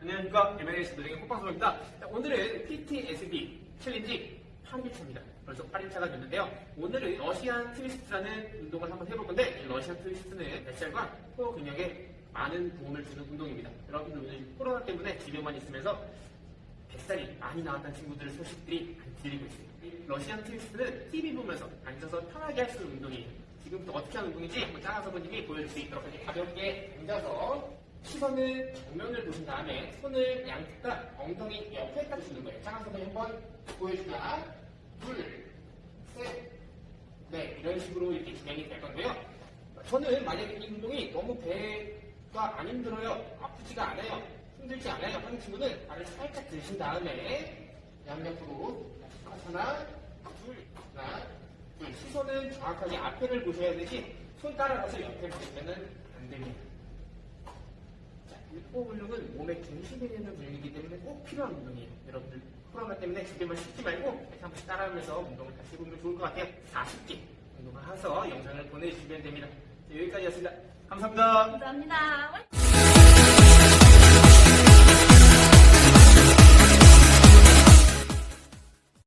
안녕하세요. MNS 도정의 꽃방송입니다. 자, 오늘은 PTSD 챌린지 8일차입니다. 벌써 8일차가 됐는데요. 오늘은 러시안 트위스트라는 운동을 한번 해볼 건데, 이 러시안 트위스트는 뱃살과 코어 근육에 많은 도움을 주는 운동입니다. 여러분들 오늘 코로나 때문에 집에만 있으면서 뱃살이 많이 나왔다는 친구들 소식들이 들리고. 이 러시안 트위스트는 TV 보면서 앉아서 편하게 할 수 있는 운동이에요. 지금부터 어떻게 하는 운동인지 짜가 선생님이 보여줄 수 있도록. 가볍게 앉아서 시선을 정면을 보신 다음에 손을 양쪽다 엉덩이 옆에 딱 주는 거예요. 선생님 한번 보여주자. 둘, 셋, 네 이런 식으로 이렇게 진행이 될 건데요. 저는 만약에 이 운동이 너무 배가 안 힘들어요, 아프지가 않아요, 힘들지 않아요 하는 친구는 발을 살짝 드신 다음에 양옆으로 하나, 둘, 하나, 둘. 시선은 정확하게 앞에를 보셔야 되지 손 따라가서 옆에 보시면은 안 됩니다. 자, 일보 근육은 몸의 중심에 있는 근육이기 때문에 꼭 필요한 운동이에요. 여러분들 코로나 때문에 집에만 쉬지 말고 이렇게 한 번씩 따라하면서 운동을 다시 해보면 좋을 것 같아요. 40개 운동을 해서 영상을 보내주시면 됩니다. 자, 여기까지였습니다. 감사합니다. 감사합니다.